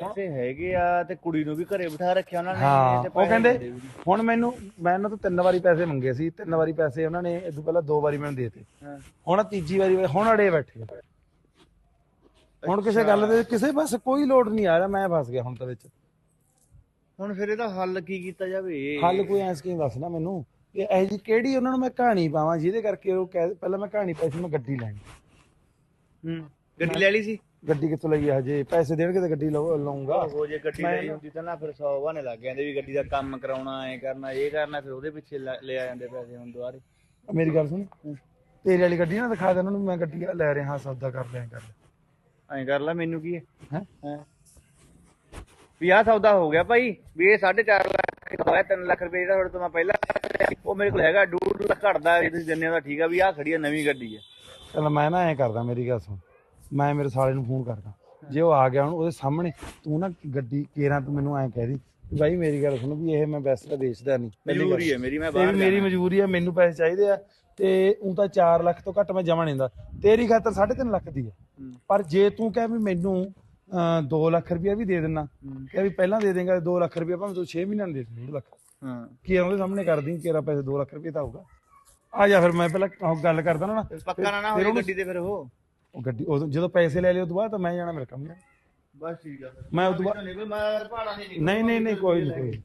ਪੈਸੇ ਹੈਗੇ ਆ ਤੇ ਕੁੜੀ ਨੂੰ ਵੀ ਘਰੇ ਬਿਠਾ ਰੱਖਿਆ ਉਹਨਾਂ ਨੇ ਹਾਂ, ਤੇ ਉਹ ਪੈਸੇ ਕਹਿੰਦੇ- ਵੀ। ਨੀ। ਹੁਣ ਮੈਨੂੰ ਮੈਂ ਇਹਨਾਂ ਤੋਂ ਤਿੰਨ ਵਾਰੀ ਪੈਸੇ ਮੰਗੇ ਸੀ ਤਿੰਨ ਵਾਰੀ ਪੈਸੇ ਉਹਨਾਂ ਨੇ ਇਦੋਂ ਪਹਿਲਾਂ ਦੋ ਵਾਰੀ ਮੈਨੂੰ ਦੇਤੇ। ਹਾਂ। ਹੁਣ ਤੀਜੀ ਵਾਰੀ ਹੁਣ ਅੜੇ ਬੈਠੇ ਆ। ਹੁਣ ਕਿਸੇ ਗੱਲ ਦੇ ਕਿਸੇ ਪਾਸੇ ਕੋਈ ਲੋਡ ਨਹੀਂ ਆ ਰਿਹਾ ਮੈਂ ਫਸ ਗਿਆ ਹੁਣ ਤਾਂ ਵਿੱਚ। ਹੁਣ ਫਿਰ ਇਹਦਾ ਹੱਲ ਕੀ ਕੀਤਾ ਜਾਵੇ? ਹੱਲ ਕੋਈ ਐ ਸਕੀਮ ਦੱਸ ਨਾ ਮੈਨੂੰ ਇਹ ਇਹ ਜੀ ਕਿਹੜੀ ਉਹਨਾਂ ਨੂੰ ਮੈਂ ਕਹਾਣੀ ਪਾਵਾਂ ਜਿਹਦੇ ਕਰਕੇ ਉਹ ਕਹਿ ਪਹਿਲਾਂ ਮੈਂ ਕਹਾਣੀ ਪਾਈ ਸੀ ਮੈਂ ਗੱਡੀ ਲੈਣੀ। ਹੂੰ। ਗੱਡੀ ਲੈ ਲਈ ਸੀ? ਗੱਡੀ ਕਿੱਥੋਂ ਲਈ ਆ ਹਜੇ? ਪੈਸੇ ਦੇਣਗੇ ਤਾਂ ਗੱਡੀ ਲਊ- ਲਊਂਗਾ। ਉਹ ਜੇ ਗੱਡੀ ਮੈਂ ਲਈ ਹੁੰਦੀ ਤਾਂ ਨਾ ਫਿਰ 100 ਬਹਾਨੇ ਲੱਗ ਜਾਂਦੇ ਵੀ ਗੱਡੀ ਦਾ ਕੰਮ ਕਰਾਉਣਾ ਐ ਕਰਨਾ ਇਹ ਕਰਨਾ ਫਿਰ ਉਹਦੇ ਪਿੱਛੇ ਲ- ਲੈ ਆ ਜਾਂਦੇ ਪੈਸੇ ਹੁਣ ਦੁਆਰੇ ਮੇਰੀ ਗੱਲ ਸੁਣ। ਤੇਰੀ ਵਾਲੀ ਗੱਡੀ ਨਾ ਦਿਖਾ ਦੇ ਉਹਨਾਂ ਨੂੰ ਮੈਂ ਗੱਡੀ ਲੈ ਰਿਹਾ ਸੌਦਾ ਕਰ ਲਿਆ ਕਰ ਲਿਆ ਐਂ ਕਰ ਲੈ ਮੈਨੂੰ ਕੀ ਹੈ? ਹੈਂ? ਹੈਂ? ਵੀ ਆਹ ਸੌਦਾ ਹੋ ਗਿਆ ਭਾਈ ਵੀ ਇਹ 4.5 ਲੱਖ ਦਾ ਹੋਇਆ 3 ਲੱਖ ਰੁਪਏ ਜਿਹੜਾ ਤੁਹਾਡੇ ਤੋਂ ਮੈਂ ਪਹਿਲਾਂ ਉਹ ਮੇਰੇ ਕੋਲ ਹੈਗਾ ਡੂਢ ਲੱਖ ਘਟਦਾ ਜੇ ਤੁਸੀਂ ਦਿੰਦੇ ਹੋ ਤਾਂ ਠੀਕ ਆ ਵੀ ਆਹ ਖੜੀ ਆ ਨਵੀਂ ਗੱਡੀ ਆ ਚਲ ਮੈਂ ਨਾ ਐਂ ਕਰਦਾ ਮੇਰੀ ਗੱਲ ਸੁਣ। ਮੈਂ ਮੇਰੇ ਸਾਲੇ ਨੂੰ ਫੋਨ ਕਰਦਾ। ਜੇ ਉਹ ਆ ਗਿਆ ਹੁਣ ਉਹਦੇ ਸਾਹਮਣੇ ਤੂੰ ਨਾ ਗੱਡੀ ਕੇਰਾਂ ਤੂੰ ਮੈਨੂੰ ਐਂ ਕਹਿ ਦੀ ਬਾਈ ਮੇਰੀ ਗੱਲ ਸੁਣ ਵੀ ਇਹ ਮੈਂ ਵੈਸੇ ਤਾਂ ਵੇਚਦਾ ਨਹੀਂ ਮਜਬੂਰੀ ਹੈ ਮੇਰੀ ਮੈਂ ਬਾਹਰ ਮੇਰੀ ਜਾਣਾ। ਮਜਬੂਰੀ ਆ ਮੈਨੂੰ ਪੈਸੇ ਚਾਹੀਦੇ ਆ ਤੇ ਉਹ ਤਾਂ 4 ਲੱਖ ਤੋਂ ਘੱਟ ਮੈਂ ਜਮਾ ਨਹੀਂ ਦਿੰਦਾ। ਤੇਰੀ ਖਾਤਰ 3.5 ਲੱਖ ਦੀ ਹੈ। ਪਰ ਜੇ ਤੂੰ ਕਹਿ ਵੀ ਮੈਨੂੰ 2 ਲੱਖ ਰੁਪਇਆ ਵੀ ਦੇ ਦੇਣਾ ਕਿ ਵੀ ਪਹਿਲਾਂ ਦੇ ਦੇਂਗਾ 2 ਲੱਖ ਰੁਪਇਆ ਭਾਵੇਂ ਤੂੰ 6 ਮਹੀਨਿਆਂ ਨੂੰ ਦੇ ਦੇ 2 ਲੱਖ। ਹਾਂ। ਕੀ ਉਹਦੇ ਸਾਹਮਣੇ ਕਰਦੀ ਕਿਹੜਾ ਪੈਸੇ 2 ਲੱਖ ਰੁਪਏ ਤਾਂ ਹੋਊਗਾ ਆ ਜਾ ਫਿਰ ਮੈਂ ਪਹਿਲਾਂ ਗੱਲ ਕਰਦਾ ਨਾ ਪੱਕਾ ਨਾ ਨਾ ਉਹਨੂੰ- ਗੱਡੀ ਤੇ ਫਿਰ ਉਹ। ਉਹ ਗੱਡੀ ਉਦੋਂ- ਜਦੋਂ ਪੈਸੇ ਲੈ ਲਏ ਉਦੋਂ ਬਾਅਦ ਤਾਂ ਮੈਂ ਜਾਣਾ ਮੇਰਾ ਕੰਮ ਹੈ ਬਸ ਠੀਕ ਆ। ਮੈਂ ਉਦੋਂ ਬਾਅਦ ਨਹੀਂ ਕੋਈ ਮਾਰ ਭਾੜਾ ਨਹੀਂ ਨਹੀਂ ਨਹੀਂ ਨਹੀਂ ਕੋਈ ਨਹੀਂ ਕੋਈ ਨੀ।